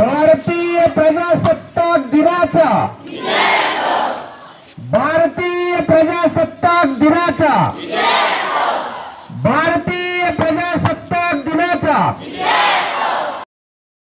भारतीय प्रजासत्ताक दिनाचा. भारतीय प्रजासत्ताक दिनाचा. भारतीय प्रजासत्ताक दिनाचा.